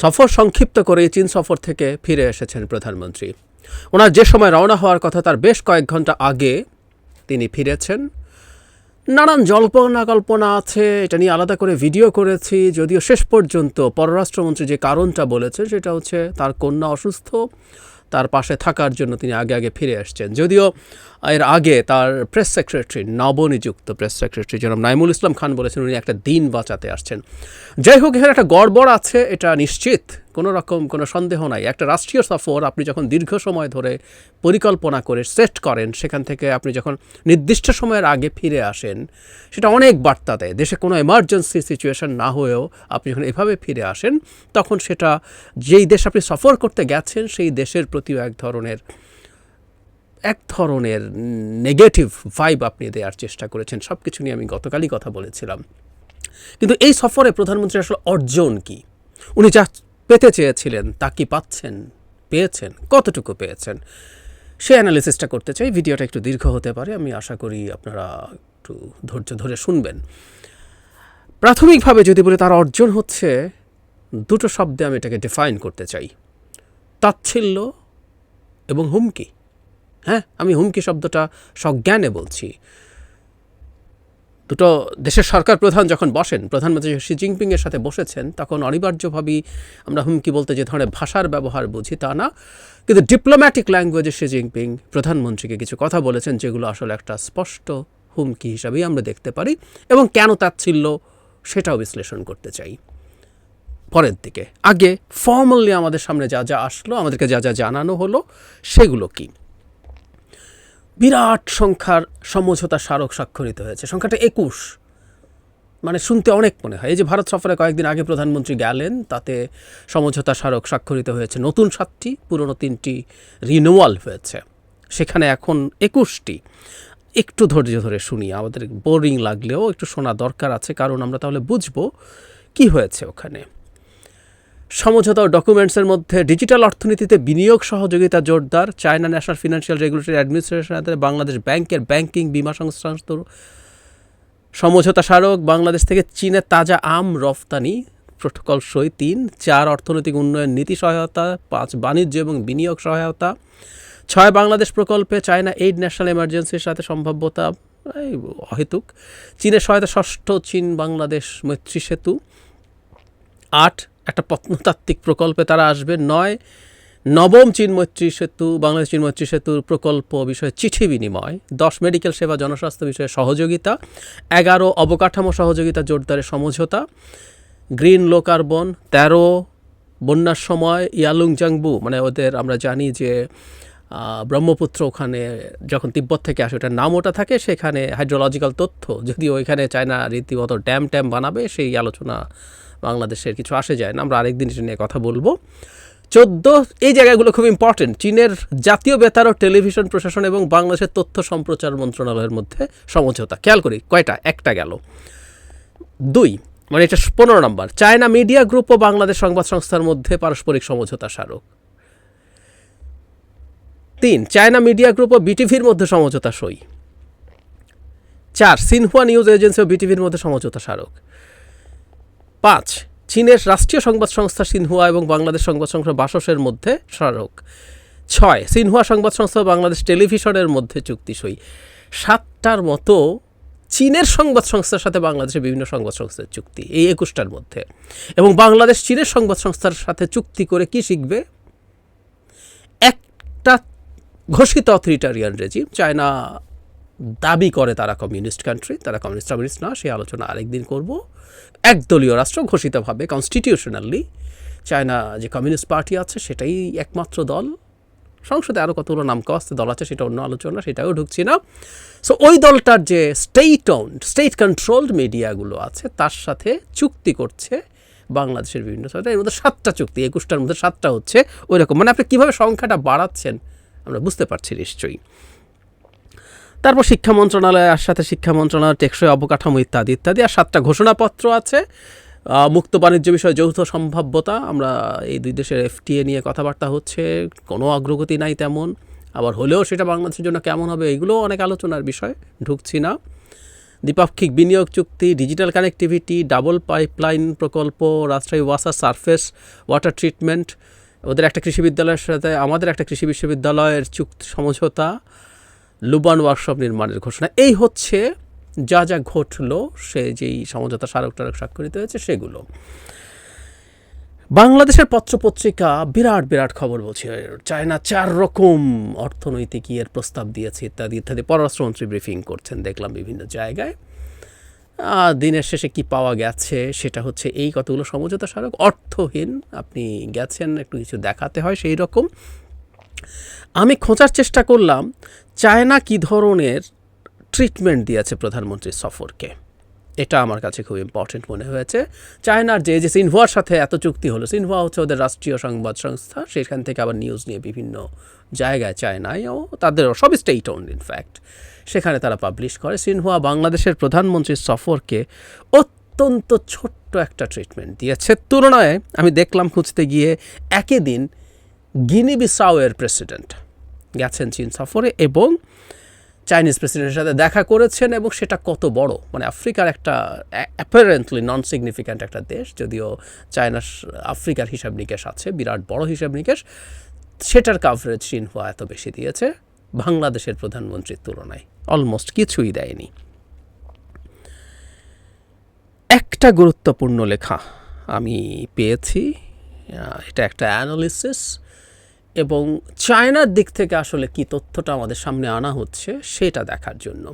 সফর সংক্ষিপ্ত করে চীন সফর থেকে ফিরে এসেছেন প্রধানমন্ত্রী। ওনার যে সময় রওনা হওয়ার কথা তার বেশ কয়েক ঘণ্টা আগে তিনি ফিরেছেন। নানান জল্পনা কল্পনা আছে, এটা নিয়ে আলাদা করে ভিডিও করেছি, যদিও শেষ পর্যন্ত পররাষ্ট্রমন্ত্রী যে কারণটা বলেছেন সেটা হচ্ছে তার কন্যা অসুস্থ, তার পাশে থাকার জন্য তিনি আগে আগে ফিরে আসছেন যদিও এর আগে তার প্রেস সেক্রেটারি নবনিযুক্ত প্রেস সেক্রেটারি জনাব নাইমুল ইসলাম খান বলেছেন, উনি একটা দিন বাঁচাতে আসছেন। যাই হোক, এখানে একটা গড়বড় আছে, এটা নিশ্চিত, কোনো রকম কোনো সন্দেহ নাই। একটা রাষ্ট্রীয় সফর, আপনি যখন দীর্ঘ সময় ধরে পরিকল্পনা করে সেট করেন, সেখান থেকে আপনি যখন নির্দিষ্ট সময়ের আগে ফিরে আসেন, সেটা অনেক বার্তা দেয়। দেশে কোনো এমার্জেন্সি সিচুয়েশন না হয়েও আপনি যখন এভাবে ফিরে আসেন, তখন সেটা যেই দেশ আপনি সফর করতে গেছেন, সেই দেশের প্রতিও এক ধরনের এক ধরনের নেগেটিভ ভাইব আপনি দেওয়ার চেষ্টা করেছেন। সব কিছু নিয়ে আমি গতকালই কথা বলেছিলাম। কিন্তু এই সফরে প্রধানমন্ত্রী আসলে অর্জন কি? উনি যা পেতে চেয়েছিলেন, তা কি পাচ্ছেন? পেয়েছেন, কতটুকু পেয়েছেন? সে অ্যানালিসিসটা করতে চাই। ভিডিওটা একটু দীর্ঘ হতে পারে। আমি আশা করি আপনারা একটু ধৈর্য ধরে শুনবেন। প্রাথমিকভাবে যদি বলি, তার অর্জন হচ্ছে, দুটো শব্দে আমি এটাকে ডিফাইন করতে চাই। তাচ্ছিল্য এবং হুমকি। হ্যাঁ আমি হুমকি শব্দটা সজ্ঞানে বলছি। দুটো দেশের সরকার প্রধান যখন বসেন প্রধানমন্ত্রী শি জিনপিংয়ের সাথে বসেছেন, তখন অনিবার্যভাবেই আমরা হুমকি বলতে যে ধরনের ভাষার ব্যবহার বুঝি তা না। কিন্তু ডিপ্লোম্যাটিক ল্যাঙ্গুয়েজে শি জিনপিং প্রধানমন্ত্রীকে কিছু কথা বলেছেন, যেগুলো আসলে একটা স্পষ্ট হুমকি হিসাবেই আমরা দেখতে পারি এবং কেন তাচ্ছিল্য সেটাও বিশ্লেষণ করতে চাই। পরের দিকে, আগে ফর্মালি আমাদের সামনে যা যা আসলো, আমাদেরকে যা যা জানানো হলো, সেগুলো কি? বিরাট সংখ্যার সমঝোতা স্মারক স্বাক্ষরিত হয়েছে। সংখ্যাটা একুশ। মানে শুনতে অনেক মনে হয়। এই যে ভারত সফরে কয়েকদিন আগে প্রধানমন্ত্রী গেলেন, তাতে সমঝোতা স্মারক স্বাক্ষরিত হয়েছে। নতুন সাতটি, পুরনো তিনটি রিনোয়াল হয়েছে। সেখানে এখন একুশটি। একটু ধৈর্য ধরে শুনি, আমাদের বোরিং লাগলেও একটু শোনা দরকার আছে, কারণ আমরা তাহলে বুঝব কি হয়েছে ওখানে। সমঝোতা ও ডকুমেন্টসের মধ্যে ডিজিটাল অর্থনীতিতে বিনিয়োগ সহযোগিতা জোরদার। China national financial regulatory administration Bangladesh ব্যাংকের ব্যাংকিং বিমা সংস্থান্ত সমঝোতা স্মারক, বাংলাদেশ থেকে চীনের তাজা আম রফতানি, প্রোটোকল সই তিন, চার অর্থনৈতিক উন্নয়ন নীতি সহায়তা, পাঁচ বাণিজ্য এবং বিনিয়োগ সহায়তা, ছয় বাংলাদেশ প্রকল্পে চায়না এইড ন্যাশনাল এমার্জেন্সির সাথে সম্ভাব্যতা অহেতুক, চীনের সহায়তা ষষ্ঠ চীন বাংলাদেশ মৈত্রী সেতু, আট একটা প্রত্নতাত্ত্বিক প্রকল্পে তারা আসবে। নয়, নবম চীন মৈত্রী সেতু, বাংলাদেশ চীন মৈত্রী সেতুর প্রকল্প বিষয়ে চিঠি বিনিময়, দশ মেডিকেল সেবা জনস্বাস্থ্য বিষয়ে সহযোগিতা, এগারো অবকাঠামো সহযোগিতা, জোরদারে সমঝোতা, গ্রিন লো কার্বন তেরো বন্যার সময় ইয়ালুংজাংবু মানে ওদের আমরা জানি যে ব্রহ্মপুত্র ওখানে যখন তিব্বত থেকে আসে, ওটার নাম ওটা থাকে, সেখানে হাইড্রোলজিক্যাল তথ্য। যদিও ওইখানে চায়না রীতিমতো ড্যাম ট্যাম বানাবে, সেই আলোচনা বাংলাদেশের কিছু আসে যায় না। আমরা আরেকদিন এটা নিয়ে কথা বলব। চোদ্দ, এই জায়গাগুলো খুব ইম্পর্টেন্ট চীনের জাতীয় বেতার ও টেলিভিশন প্রশাসন এবং বাংলাদেশের তথ্য সম্প্রচার মন্ত্রণালয়ের মধ্যে সমঝোতা। খেয়াল করি, কয়টা? একটা গেল। দুই মানে এটা পনেরো নম্বর। চায়না মিডিয়া গ্রুপ ও বাংলাদেশ সংবাদ সংস্থার মধ্যে পারস্পরিক সমঝোতা স্মারক। তিন, চায়না মিডিয়া গ্রুপ ও বিটিভির মধ্যে সমঝোতা সই। চার, সিনহুয়া নিউজ এজেন্সি ও বিটিভির মধ্যে সমঝোতা স্মারক। পাঁচ, চীনের রাষ্ট্রীয় সংবাদ সংস্থা সিনহুয়া এবং বাংলাদেশ সংবাদ সংস্থা বাসসের মধ্যে স্মারক। ছয়, সিনহুয়া সংবাদ সংস্থা বাংলাদেশ টেলিভিশনের মধ্যে চুক্তি সই। সাতটার মতো চীনের সংবাদ সংস্থার সাথে বাংলাদেশের বিভিন্ন সংবাদ সংস্থার চুক্তি, এই একুশটার মধ্যে। এবং বাংলাদেশ চীনের সংবাদ সংস্থার সাথে চুক্তি করে কি শিখবে? একটা ঘোষিত অথরিটারিয়ান রেজিম, চায়না দাবি করে তারা কমিউনিস্ট কান্ট্রি তারা কমিউনিস্ট কমিউনিস্ট না সেই আলোচনা আরেকদিন করব। একদলীয় রাষ্ট্র ঘোষিতভাবে কনস্টিটিউশনালি চায়না যে কমিউনিস্ট পার্টি আছে, সেটাই একমাত্র দল। সংসদে আরও কতগুলো নাম কাস্তে দল আছে, সেটা অন্য আলোচনা, সেটাও ঢুকছি না। সো ওই দলটার যে স্টেট ওন্ড স্টেট কন্ট্রোলড মিডিয়াগুলো আছে, তার সাথে চুক্তি করছে বাংলাদেশের বিভিন্ন এর মধ্যে সাতটা চুক্তি, একুশটার মধ্যে সাতটা হচ্ছে ওই রকম মানে আপনি কীভাবে সংখ্যাটা বাড়াচ্ছেন আমরা বুঝতে পারছি নিশ্চয়ই। তারপর শিক্ষা মন্ত্রণালয়ের সাথে শিক্ষা মন্ত্রণালয় টেকসই অবকাঠামো ইত্যাদি ইত্যাদি আর সাতটা ঘোষণাপত্র আছে। মুক্ত বাণিজ্য বিষয়ে যৌথ সম্ভাব্যতা, আমরা এই দুই দেশের এফটিএ নিয়ে কথাবার্তা হচ্ছে, কোনো অগ্রগতি নাই তেমন। আবার হলেও সেটা বাংলাদেশের জন্য কেমন হবে এগুলোও অনেক আলোচনার বিষয়, ঢুকছি না। দ্বিপাক্ষিক বিনিয়োগ চুক্তি, ডিজিটাল কানেক্টিভিটি, ডাবল পাইপলাইন প্রকল্প রাজশাহী ওয়াসার সারফেস, ওয়াটার ট্রিটমেন্ট ওদের একটা কৃষি বিদ্যালয়ের সাথে আমাদের একটা কৃষি বিশ্ববিদ্যালয়ের চুক্তি সমঝোতা, লুবান ওয়ার্কশপ নির্মাণের ঘোষণা। এই হচ্ছে যা যা ঘটলো, সে যেই সমঝোতা স্মারক টারক স্বাক্ষরিত হয়েছে, সেগুলো। বাংলাদেশের পত্রপত্রিকা বিরাট বিরাট খবর বলছে চায়না চার রকম অর্থনৈতিক ইয়ের প্রস্তাব দিয়েছে, ইত্যাদি ইত্যাদি। পররাষ্ট্রমন্ত্রী ব্রিফিং করছেন, দেখলাম বিভিন্ন জায়গায়। দিনের শেষে কি পাওয়া গেছে? সেটা হচ্ছে এই কতগুলো সমঝোতা স্মারক। অর্থহীন, আপনি গেছেন, একটু কিছু দেখাতে হয় সেই রকম। আমি খোঁজার চেষ্টা করলাম, চায়না কি ধরনের ট্রিটমেন্ট দিয়েছে প্রধানমন্ত্রীর সফরকে? এটা আমার কাছে খুব ইম্পর্টেন্ট মনে হয়েছে। চায়নার যে যে সিনহুয়ার সাথে এত চুক্তি হলো, সিনহুয়া হচ্ছে ওদের রাষ্ট্রীয় সংবাদ সংস্থা, সেখান থেকে আবার নিউজ নিয়ে বিভিন্ন জায়গায় চায়নায় ও তাদের সব স্টেট ওন ইনফ্যাক্ট সেখানে তারা পাবলিশ করে। সিনহুয়া বাংলাদেশের প্রধানমন্ত্রীর সফরকে অত্যন্ত ছোট্ট একটা ট্রিটমেন্ট দিয়েছে। তুলনায় আমি দেখলাম খুঁজতে গিয়ে একই দিন গিনি বিসাওয়ের প্রেসিডেন্ট গেছেন চীন সফরে এবং চাইনিজ প্রেসিডেন্টের সাথে দেখা করেছেন এবং সেটা কত বড়। মানে আফ্রিকার একটা অ্যাপারেন্টলি নন সিগনিফিক্যান্ট একটা দেশ, যদিও চায়নার আফ্রিকার হিসাব নিকেশ আছে, বিরাট বড় হিসাব নিকেশ, সেটার কাভারেজ সিনহুয়া এত বেশি দিয়েছে বাংলাদেশের প্রধানমন্ত্রীর তুলনায়। অলমোস্ট কিছুই দেয়নি। একটা গুরুত্বপূর্ণ লেখা আমি পেয়েছি এটা একটা অ্যানালিসিস এবং চায়নার দিক থেকে আসলে কি তথ্যটা আমাদের সামনে আনা হচ্ছে সেটা দেখার জন্য।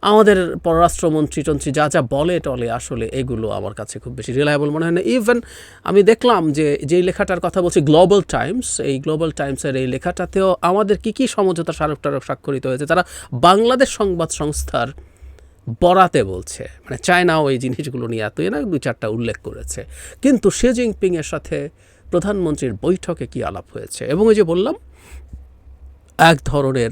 আমাদের পররাষ্ট্রমন্ত্রী টন্ত্রী যা যা বলে টলে, আসলে এগুলো আমার কাছে খুব বেশি রিলায়েবল মনে হয় না। ইভেন আমি দেখলাম যে, যেই লেখাটার কথা বলছি গ্লোবাল টাইমস এই গ্লোবাল টাইমসের এই লেখাটাতেও আমাদের কি কি সমঝোতা স্মারক টারক স্বাক্ষরিত হয়েছে? তারা বাংলাদেশ সংবাদ সংস্থার বরাতে বলছে। মানে চায়নাও এই জিনিসগুলো নিয়ে এতই না দু চারটা উল্লেখ করেছে। কিন্তু শি জিনপিংয়ের সাথে প্রধানমন্ত্রীর বৈঠকে কি আলাপ হয়েছে? এবং ওই যে বললাম, এক ধরনের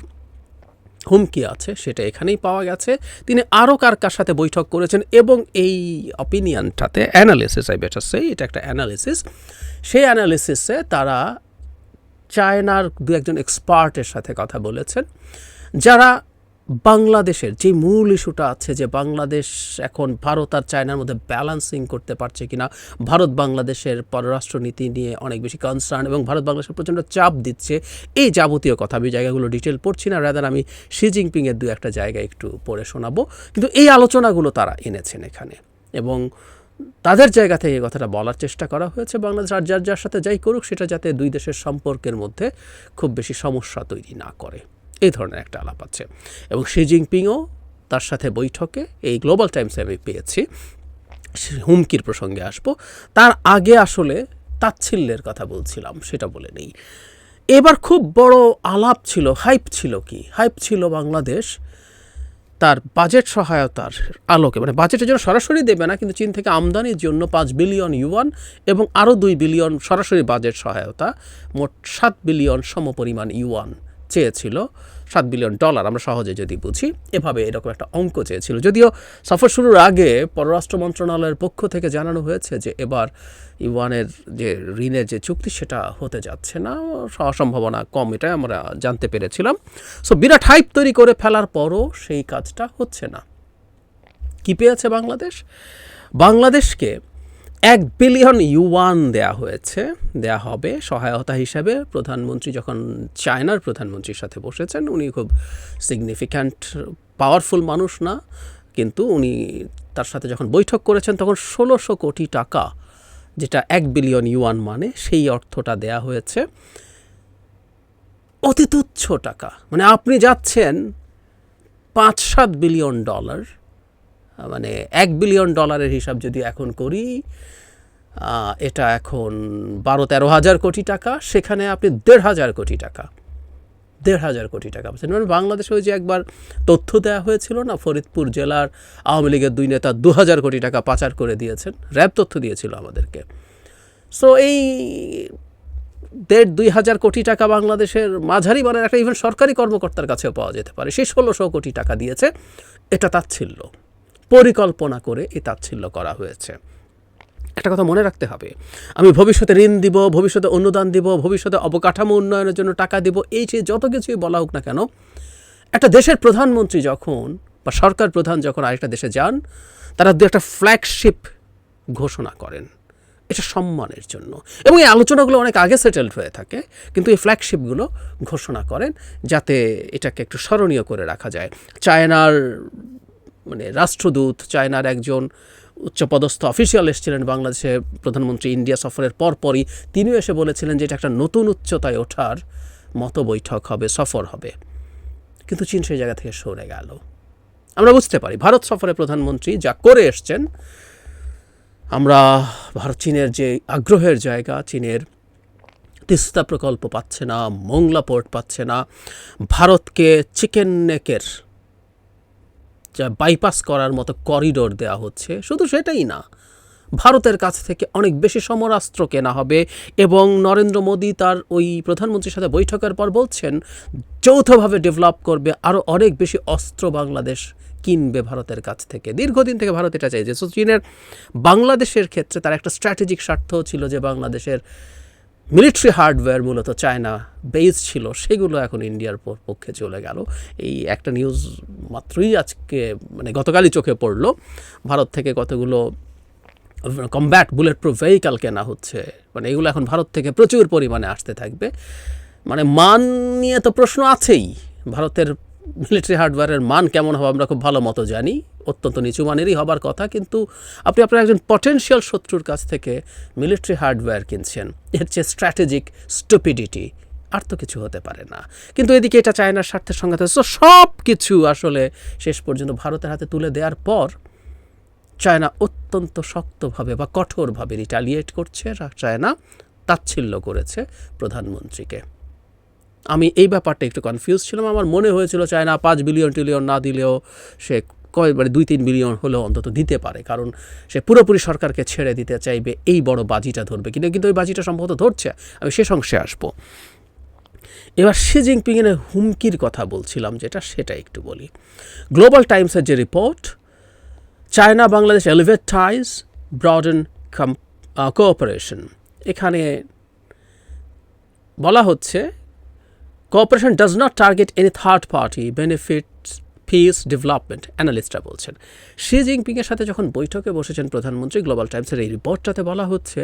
হুমকি আছে, সেটা এখানেই পাওয়া গেছে। তিনি আরও কার কার সাথে বৈঠক করেছেন এবং এই অপিনিয়নটাতে অ্যানালিসিস আই বেটার সেই এটা একটা অ্যানালিসিস সেই অ্যানালিসিসে তারা চায়নার দু একজন এক্সপার্টের সাথে কথা বলেছেন, যারা বাংলাদেশের যে মূল ইস্যুটা আছে যে বাংলাদেশ এখন ভারত আর চায়নার মধ্যে ব্যালান্সিং করতে পারছে কিনা, ভারত বাংলাদেশের পররাষ্ট্রনীতি নিয়ে অনেক বেশি কনসার্ন এবং ভারত বাংলাদেশের প্রচণ্ড চাপ দিচ্ছে, এই যাবতীয় কথা আমি জায়গাগুলো ডিটেল পড়ছি না রাদার আমি শি জিনপিংয়ের দু একটা জায়গায় একটু পড়ে শোনাবো। কিন্তু এই আলোচনাগুলো তারা এনেছেন এখানে এবং তাদের জায়গা থেকে কথাটা বলার চেষ্টা করা হয়েছে। বাংলাদেশ আর যার যার সাথে যাই করুক, সেটা যাতে দুই দেশের সম্পর্কের মধ্যে খুব বেশি সমস্যা তৈরি না করে। এই ধরনের একটা আলাপ আছে। এবং শি জিনপিংও তার সাথে বৈঠকে এই গ্লোবাল টাইমসে আমি পেয়েছি। হুমকির প্রসঙ্গে আসব। তার আগে আসলে তাচ্ছিল্যের কথা বলছিলাম, সেটা বলে নেই। এবার খুব বড় আলাপ ছিল, হাইপ ছিল কি? হাইপ ছিল বাংলাদেশ তার বাজেট সহায়তার আলোকে। মানে বাজেটের জন্য সরাসরি দেবে না, কিন্তু চীন থেকে আমদানির জন্য পাঁচ বিলিয়ন ইউয়ান এবং আরও দুই বিলিয়ন সরাসরি বাজেট সহায়তা, মোট সাত বিলিয়ন সমপরিমাণ ইউয়ান। চেয়েছিল সাত বিলিয়ন ডলার আমরা সহজে যদি বুঝি, এভাবে এরকম একটা অঙ্ক চেয়েছিল। যদিও সফর শুরুর আগে পররাষ্ট্র মন্ত্রণালয়ের পক্ষ থেকে জানানো হয়েছে যে এবার ইউয়ানের যে ঋণের যে চুক্তি, সেটা হতে যাচ্ছে না, সম্ভাবনা কম, এটাই আমরা জানতে পেরেছিলাম। সো বিরাট হাইপ তৈরি করে ফেলার পরও সেই কাজটা হচ্ছে না। কি পেয়েছে বাংলাদেশ? বাংলাদেশকে এক বিলিয়ন ইউয়ান দেয়া হয়েছে। দেয়া হবে সহায়তা হিসাবে। প্রধানমন্ত্রী যখন চায়নার প্রধানমন্ত্রীর সাথে বসেছেন, উনি খুব সিগনিফিক্যান্ট পাওয়ারফুল মানুষ না। কিন্তু উনি তার সাথে যখন বৈঠক করেছেন, তখন ষোলোশো কোটি টাকা, যেটা এক বিলিয়ন ইউয়ান মানে সেই অর্থটা দেয়া হয়েছে। অতি তুচ্ছ টাকা। মানে আপনি যাচ্ছেন পাঁচ সাত বিলিয়ন ডলার মানে এক বিলিয়ন ডলারের হিসাব যদি এখন করি এটা এখন বারো তেরো হাজার কোটি টাকা, সেখানে আপনি দেড় হাজার কোটি টাকা, দেড় হাজার কোটি টাকা পাচ্ছেন। মানে বাংলাদেশে ওই যে একবার তথ্য দেওয়া হয়েছিল না, ফরিদপুর জেলার আওয়ামী লীগের দুই নেতা দু হাজার কোটি টাকা পাচার করে দিয়েছেন, র্যাব তথ্য দিয়েছিল আমাদেরকে। সো এই দেড় দুই হাজার কোটি টাকা বাংলাদেশের মাঝারি মানের একটা ইভেন সরকারি কর্মকর্তার কাছেও পাওয়া যেতে পারে। সেই ষোলোশো কোটি টাকা দিয়েছে, এটা তাচ্ছিল্য। পরিকল্পনা করে এই তাচ্ছিল্য করা হয়েছে। একটা কথা মনে রাখতে হবে, আমি ভবিষ্যতে ঋণ দিব, ভবিষ্যতে অনুদান দিব, ভবিষ্যতে অবকাঠামো উন্নয়নের জন্য টাকা দিব, এই যে যত কিছুই বলা হোক না কেন, একটা দেশের প্রধানমন্ত্রী যখন বা সরকার প্রধান যখন আরেকটা দেশে যান, তারা দু একটা ফ্ল্যাগশিপ ঘোষণা করেন। এটা সম্মানের জন্য। এবং এই আলোচনাগুলো অনেক আগে সেটেলড হয়ে থাকে, কিন্তু এই ফ্ল্যাগশিপগুলো ঘোষণা করেন যাতে এটাকে একটু স্মরণীয় করে রাখা যায়। চায়নার মানে রাষ্ট্রদূত, চায়নার একজন উচ্চপদস্থ অফিসিয়াল এসেছিলেন বাংলাদেশে প্রধানমন্ত্রী ইন্ডিয়া সফরের পরপরই। তিনিও এসে বলেছিলেন যে এটা একটা নতুন উচ্চতায় ওঠার মতো বৈঠক হবে, সফর হবে। কিন্তু চীন সেই জায়গা থেকে সরে গেল। আমরা বুঝতে পারি, ভারত সফরে প্রধানমন্ত্রী যা করে এসছেন, আমরা ভারত চীনের যে আগ্রহের জায়গা, চীনের তিস্তা প্রকল্প পাচ্ছে না, মোংলা পোর্ট পাচ্ছে না, ভারতকে চিকেন নেকের যা বাইপাস করার মতো করিডোর দেওয়া হচ্ছে, শুধু সেটাই না, ভারতের কাছ থেকে অনেক বেশি সমরাস্ত্র কেনা হবে এবং নরেন্দ্র মোদী তার ওই প্রধানমন্ত্রীর সাথে বৈঠকের পর বলছেন, যৌথভাবে ডেভেলপ করবে আরও অনেক বেশি অস্ত্র বাংলাদেশ কিনবে ভারতের কাছ থেকে। দীর্ঘদিন থেকে ভারত এটা চাইছে। সো চীনের বাংলাদেশের ক্ষেত্রে তার একটা স্ট্র্যাটেজিক স্বার্থ ছিল যে বাংলাদেশের মিলিটারি হার্ডওয়্যার মূলত চায়না বেস ছিল, সেগুলো এখন ইন্ডিয়ার পক্ষে চলে গেল। এই একটা নিউজ মাত্রই আজকে মানে গতকালই চোখে পড়ল। ভারত থেকে কতগুলো কমব্যাট বুলেট প্রুফ ভেহিকাল কেনা হচ্ছে মানে এগুলো এখন ভারত থেকে প্রচুর পরিমাণে আসতে থাকবে। মানে মান নিয়ে তো প্রশ্ন আছেই। ভারতের মিলিটারি হার্ডওয়্যারের মান কেমন হবে আমরা খুব ভালো মতো জানি। অত্যন্ত নিচু মানেরই হবার কথা, কিন্তু আপনি আপনার একজন পটেনশিয়াল শত্রুর কাছ থেকে মিলিটারি হার্ডওয়্যার কিনছেন। এর চেয়ে স্ট্র্যাটেজিক স্টুপিডিটি আর তো কিছু হতে পারে না। কিন্তু এদিকে এটা চায়নার স্বার্থের সঙ্গে তো সব কিছু আসলে শেষ পর্যন্ত ভারতের হাতে তুলে দেওয়ার পর চায়না অত্যন্ত শক্তভাবে বা কঠোরভাবে রিটালিয়েট করছে। চায়না তাচ্ছিল্য করেছে প্রধানমন্ত্রীকে। আমি এই ব্যাপারটা একটু কনফিউজ ছিলাম। আমার মনে হয়েছিল চায়না পাঁচ বিলিয়ন টিলিয়ন না দিলেও সে কয় মানে দুই তিন বিলিয়ন হলেও অন্তত দিতে পারে, কারণ সে পুরোপুরি সরকারকে ছেড়ে দিতে চাইবে, এই বড় বাজিটা ধরবে কিন্তু কিন্তু ওই বাজিটা সম্ভবত ধরছে, আমি শেষ অংশে আসব। এবার শি জিনপিংয়ের হুমকির কথা বলছিলাম, যেটা সেটা একটু বলি। গ্লোবাল টাইমসের যে report, China, Bangladesh elevate ties broaden cooperation. এখানে বলা হচ্ছে, cooperation does not target any third party benefits peace development অ্যানালিস্টরা বলছেন, শি জিনপিংয়ের সাথে যখন বৈঠকে বসেছেন প্রধানমন্ত্রী গ্লোবাল টাইমসের এই রিপোর্টটাতে বলা হচ্ছে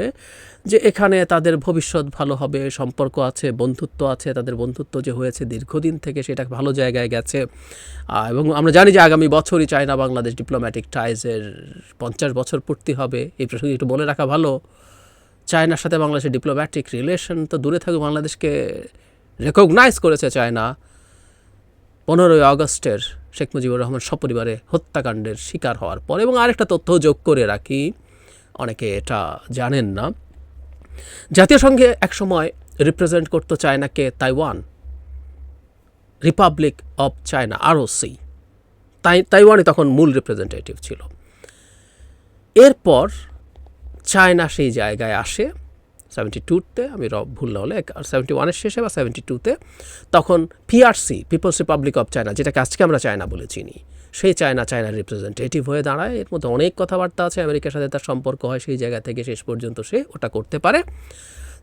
যে এখানে তাদের ভবিষ্যৎ ভালো হবে, সম্পর্ক আছে, বন্ধুত্ব আছে, তাদের বন্ধুত্ব যে হয়েছে দীর্ঘদিন থেকে সেটা ভালো জায়গায় গেছে। এবং আমরা জানি যে আগামী বছরই চায়না বাংলাদেশ ডিপ্লোম্যাটিক টাইজের পঞ্চাশ বছর পূর্তি হবে। এই প্রসঙ্গে একটু বলে রাখা ভালো, চায়নার সাথে বাংলাদেশের ডিপ্লোম্যাটিক রিলেশন তো দূরে থাকুক, বাংলাদেশকে রেকগনাইজ করেছে চায়না। পনেরোই আগস্টের শেখ মুজিবুর রহমান সপরিবারে হত্যাকাণ্ডের শিকার হওয়ার পর, এবং আরেকটা তথ্য যোগ করে রাখি, অনেকে এটা জানেন না। জাতীয় সংঘে একসময় রিপ্রেজেন্ট করতো চায়নাকে Taiwan Republic of China ROC তাই তাইওয়ানে তখন মূল রিপ্রেজেন্টেটিভ ছিল। এরপর চায়না সেই জায়গায় আসে সেভেন্টি টুতে আমি ভুল না হলে সেভেন্টি ওয়ানের শেষে বা সেভেন্টি টুতে তখন PRC People's Republic of China যেটাকে আজকে আমরা চায়না বলে চিনি, সেই চায়না চায়নার রিপ্রেজেন্টেটিভ হয়ে দাঁড়ায়। এর মধ্যে অনেক কথাবার্তা আছে, আমেরিকার সাথে তার সম্পর্ক হয়, সেই জায়গা থেকে শেষ পর্যন্ত সে ওটা করতে পারে।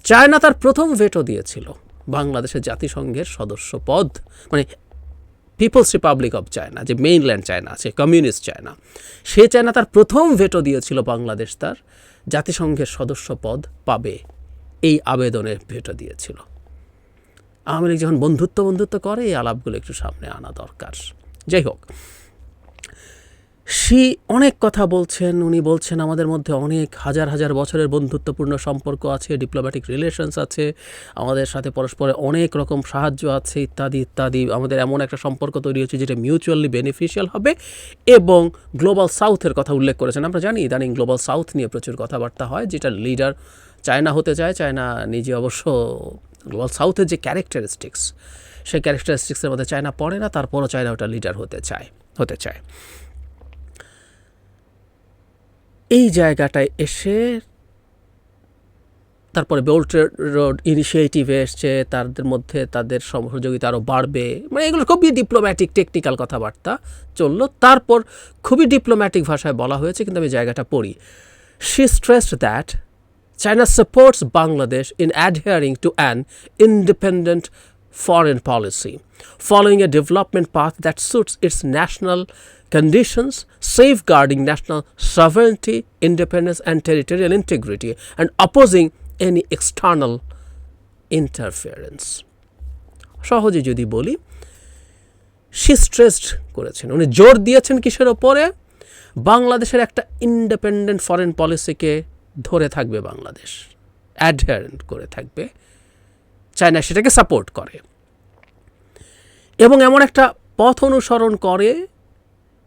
চায়না তার প্রথম ভেটো দিয়েছিল, বাংলাদেশের জাতিসংঘের সদস্য পদ মানে পিপলস রিপাবলিক অফ চায়না যে মেইনল্যান্ড চায়না আছে কমিউনিস্ট চায়না সে চায়না তার প্রথম ভেটো দিয়েছিল, বাংলাদেশ তার জাতিসংঘের সদস্য পদ পাবে। এই আবেদনে ভেটো দিয়েছিল। আওয়ামী লীগ যখন বন্ধুত্ব বন্ধুত্ব করে, এই আলাপগুলো একটু সামনে আনা দরকার। যাই হোক, সি অনেক কথা বলছেন, উনি বলছেন, আমাদের মধ্যে অনেক হাজার হাজার বছরের বন্ধুত্বপূর্ণ সম্পর্ক আছে ডিপ্লোম্যাটিক রিলেশনস আছে, আমাদের সাথে পরস্পরে অনেক রকম সাহায্য আছে, ইত্যাদি ইত্যাদি। আমাদের এমন একটা সম্পর্ক তৈরি হচ্ছে যেটা মিউচুয়ালি বেনিফিশিয়াল হবে এবং গ্লোবাল সাউথের কথা উল্লেখ করেছেন। আমরা জানি ইদানিং গ্লোবাল সাউথ নিয়ে প্রচুর কথাবার্তা হয় যেটা লিডার চায়না হতে চায়, চায়না নিজে অবশ্য গ্লোবাল সাউথের যে ক্যারেক্টারিস্টিক্স সেই ক্যারেক্টারিস্টিক্সের মধ্যে চায়না পড়ে না, তারপরও চায়না ওটা লিডার হতে চায় হতে চায়। এই জায়গাটায় এসে তারপরে বেল্ট রোড ইনিশিয়েটিভে এসছে, তাদের মধ্যে তাদের সহযোগিতা আরও বাড়বে মানে এগুলো খুবই ডিপ্লোম্যাটিক টেকনিক্যাল কথাবার্তা চলল। তারপর খুবই ডিপ্লোম্যাটিক ভাষায় বলা হয়েছে, কিন্তু আমি জায়গাটা পড়ি। Xi stressed that China supports Bangladesh in adhering to an independent foreign policy, following a development path that suits its national conditions safeguarding national sovereignty, independence, and territorial integrity, and opposing any external interference. সহজে যদি বলি সে stressed করেছেন উনি জোর দিয়েছেন কিসের ওপরে বাংলাদেশের একটা ইন্ডিপেন্ডেন্ট ফরেন পলিসিকে ধরে থাকবে বাংলাদেশ অ্যাডহারেন্ট করে থাকবে, চায়না সেটাকে সাপোর্ট করে। এবং এমন একটা পথ অনুসরণ করে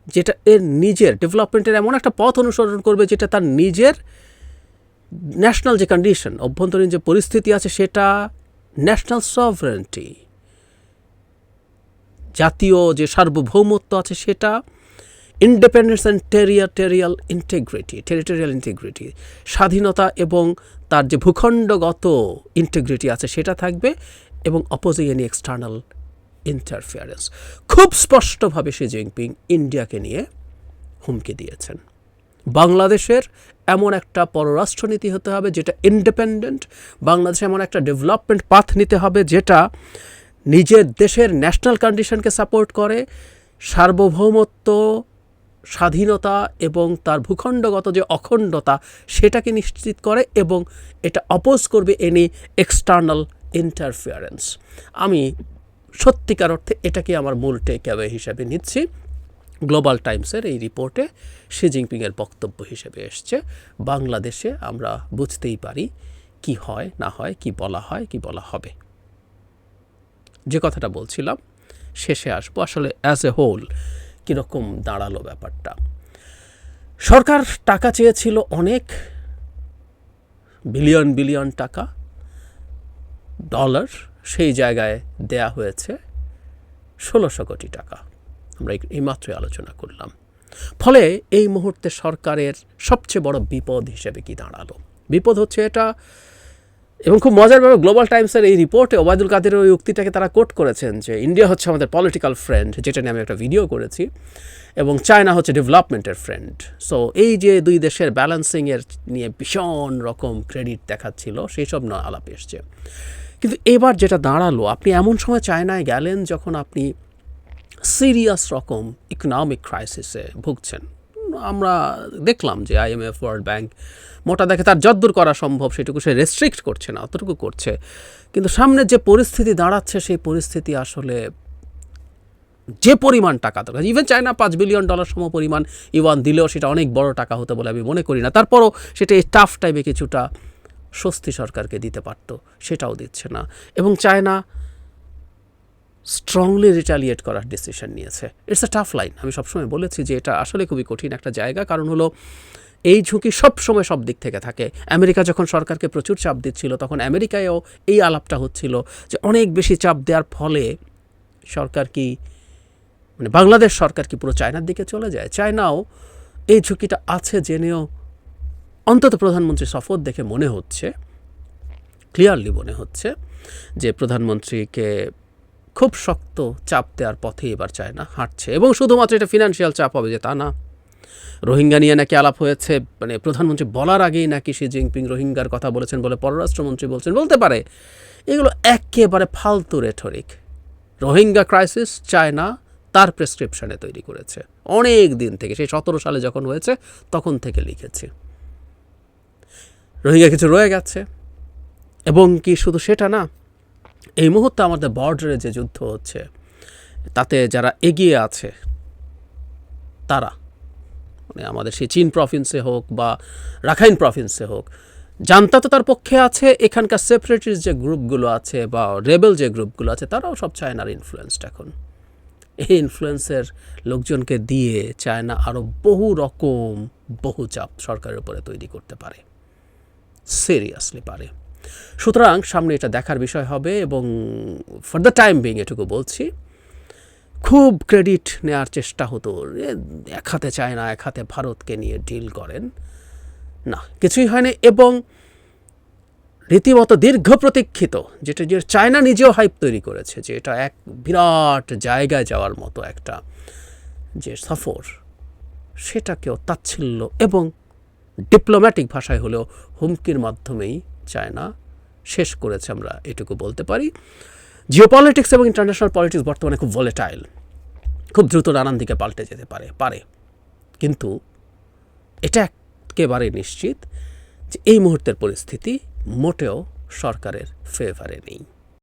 যেটা এর নিজের ডেভেলপমেন্টের এমন একটা পথ অনুসরণ করবে যেটা তার নিজের ন্যাশনাল যে কন্ডিশন অভ্যন্তরীণ যে পরিস্থিতি আছে সেটা ন্যাশনাল সভারেন্টি জাতীয় যে সার্বভৌমত্ব আছে সেটা independence and territorial integrity territorial integrity স্বাধীনতা এবং তার যে ভূখণ্ডগত ইন্টিগ্রিটি আছে সেটা থাকবে এবং অপোজিং এনি এক্সটার্নাল ইন্টারফিয়ারেন্স খুব স্পষ্টভাবে শি জিনপিং ইন্ডিয়াকে নিয়ে হুমকি দিয়েছেন। বাংলাদেশের এমন একটা পররাষ্ট্রনীতি হতে হবে যেটা ইন্ডিপেন্ডেন্ট বাংলাদেশে এমন একটা ডেভেলপমেন্ট পাথ নিতে হবে যেটা নিজের দেশের ন্যাশনাল কন্ডিশনকে সাপোর্ট করে, সার্বভৌমত্ব স্বাধীনতা এবং তার ভূখণ্ডগত যে অখণ্ডতা সেটাকে নিশ্চিত করে এবং এটা অপোজ করবে এনি এক্সটার্নাল ইন্টারফিয়ারেন্স আমি সত্যিকার অর্থে এটাকে আমার মূল টেক অ্যাওয়ে হিসাবে নিচ্ছি। গ্লোবাল টাইমসের এই রিপোর্টে শি জিনপিংয়ের বক্তব্য হিসেবে এসছে। বাংলাদেশে আমরা বুঝতেই পারি কি হয়, না হয়, কি বলা হয়, কি বলা হবে। যে কথাটা বলছিলাম, শেষে আসব। আসলে অ্যাজ এ হোল কীরকম দাঁড়াল ব্যাপারটা? সরকার টাকা চেয়েছিল অনেক, বিলিয়ন বিলিয়ন টাকা ডলার সেই জায়গায় দেয়া হয়েছে ষোলোশো কোটি টাকা। আমরা এই- এইমাত্রই আলোচনা করলাম। ফলে এই মুহূর্তে সরকারের সবচেয়ে বড় বিপদ হিসেবে কি দাঁড়াল? বিপদ হচ্ছে এটা এবং খুব মজার গ্লোবাল টাইমসের এই রিপোর্টে ওবায়দুল কাদের ওই উক্তিটাকে তারা কোট করেছেন যে, ইন্ডিয়া হচ্ছে আমাদের পলিটিক্যাল ফ্রেন্ড যেটা নিয়ে আমি একটা ভিডিও করেছি, এবং চায়না হচ্ছে ডেভেলপমেন্টের ফ্রেন্ড সো এই যে দুই দেশের ব্যালেন্সিংয়ের নিয়ে ভীষণ রকম ক্রেডিট দেখাচ্ছিল, সেই সব না আলাপ এসছে। কিন্তু এবার যেটা দাঁড়াল, আপনি এমন সময় চায়নায় গেলেন যখন আপনি সিরিয়াস রকম ইকোনমিক ক্রাইসিসে ভুগছেন। আমরা দেখলাম যে আইএমএফ ওয়ার্ল্ড ব্যাংক, মোটা দেখে তার যদ্দূর করা সম্ভব, সেটুকু সে রেস্ট্রিক্ট করছে না, অতটুকু করছে। কিন্তু সামনে যে পরিস্থিতি দাঁড়াচ্ছে, সেই পরিস্থিতি আসলে যে পরিমাণ টাকা দরকার ইভেন চায়না পাঁচ বিলিয়ন ডলার সম পরিমাণ ইওয়ান দিলেও সেটা অনেক বড় টাকা হতে বলে আমি মনে করি না। তারপরও সেটা এই টাফ টাইমে কিছুটা স্বস্তি সরকারকে দিতে পারতো, সেটাও দিচ্ছে না। এবং চায়না স্ট্রংলি রিটালিয়েট করার ডিসিশন নিয়েছে। ইটস আ টাফ লাইন আমি সবসময় বলেছি যে এটা আসলে খুবই কঠিন একটা জায়গা। কারণ হলো, এই ঝুঁকি সব সময় সব দিক থেকে থাকে। আমেরিকা যখন সরকারকে প্রচুর চাপ দিচ্ছিল, তখন আমেরিকায়ও এই আলাপটা হচ্ছিল যে অনেক বেশি চাপ দেওয়ার ফলে সরকার কি মানে বাংলাদেশ সরকার কি পুরো চায়নার দিকে চলে যায়? চায়নাও এই ঝুঁকিটা আছে জেনেও অন্তত প্রধানমন্ত্রী সফর দেখে মনে হচ্ছে ক্লিয়ারলি মনে হচ্ছে যে প্রধানমন্ত্রীকে খুব শক্ত চাপ দেওয়ার পথে এবার চায় না হাঁটছে। এবং শুধুমাত্র এটা ফিনান্সিয়াল চাপ হবে যে তা না। রোহিঙ্গা নিয়ে নাকি আলাপ হয়েছে মানে প্রধানমন্ত্রী বলার আগেই নাকি শি জিনপিং রোহিঙ্গার কথা বলেছেন বলে পররাষ্ট্রমন্ত্রী বলছেন। বলতে পারে, এগুলো একেবারে ফালতু রেঠরিক রোহিঙ্গা ক্রাইসিস চায়না তার প্রেসক্রিপশনে তৈরি করেছে। অনেক দিন থেকে, সেই সতেরো সালে যখন হয়েছে, তখন থেকে লিখেছে। রোহিঙ্গা কিছু রয়ে গেছে। এবং কি শুধু সেটা না এই মুহূর্তে আমাদের বর্ডারে যে যুদ্ধ হচ্ছে, তাতে যারা এগিয়ে আছে, তারা মানে আমাদের সেই চীন প্রভিন্সে হোক বা রাখাইন প্রভিন্সে হোক, জানতা তো তার পক্ষে আছে, এখানকার সেপারেটিস্ট যে গ্রুপগুলো আছে বা রেবেল যে গ্রুপগুলো আছে, তারাও সব চায়নার ইনফ্লুয়েন্সড এখন। এই ইনফ্লুয়েন্সের লোকজনকে দিয়ে চায়না আরও বহু রকম বহু চাপ সরকারের উপরে তৈরি করতে পারে। সিরিয়াসলি পারে। সুতরাং সামনে এটা দেখার বিষয় হবে এবং ফর দ্য টাইম বিং এটুকু বলছি, খুব ক্রেডিট নেওয়ার চেষ্টা হতো। এক হাতে চায়না, এক হাতে ভারতকে নিয়ে ডিল করেন। না, কিছুই হয়নি এবং রীতিমতো দীর্ঘ প্রতীক্ষিত, যেটা যে চায়না নিজেও হাইপ তৈরি করেছে, যে এটা এক বিরাট জায়গায় যাওয়ার মতো একটা যে সফর, সেটাকেও তাচ্ছিল্য এবং ডিপ্লোম্যাটিক ভাষায় হলেও হুমকির মাধ্যমেই চায়না। শেষ করেছে আমরা এটুকু বলতে পারি। জিওপলিটিক্স এবং ইন্টারন্যাশনাল পলিটিক্স বর্তমানে খুব ভলেটাইল খুব দ্রুত নানান দিকে পাল্টে যেতে পারে পারে। কিন্তু এটা একেবারে নিশ্চিত যে এই মুহূর্তের পরিস্থিতি মোটেও সরকারের ফেভারে নেই।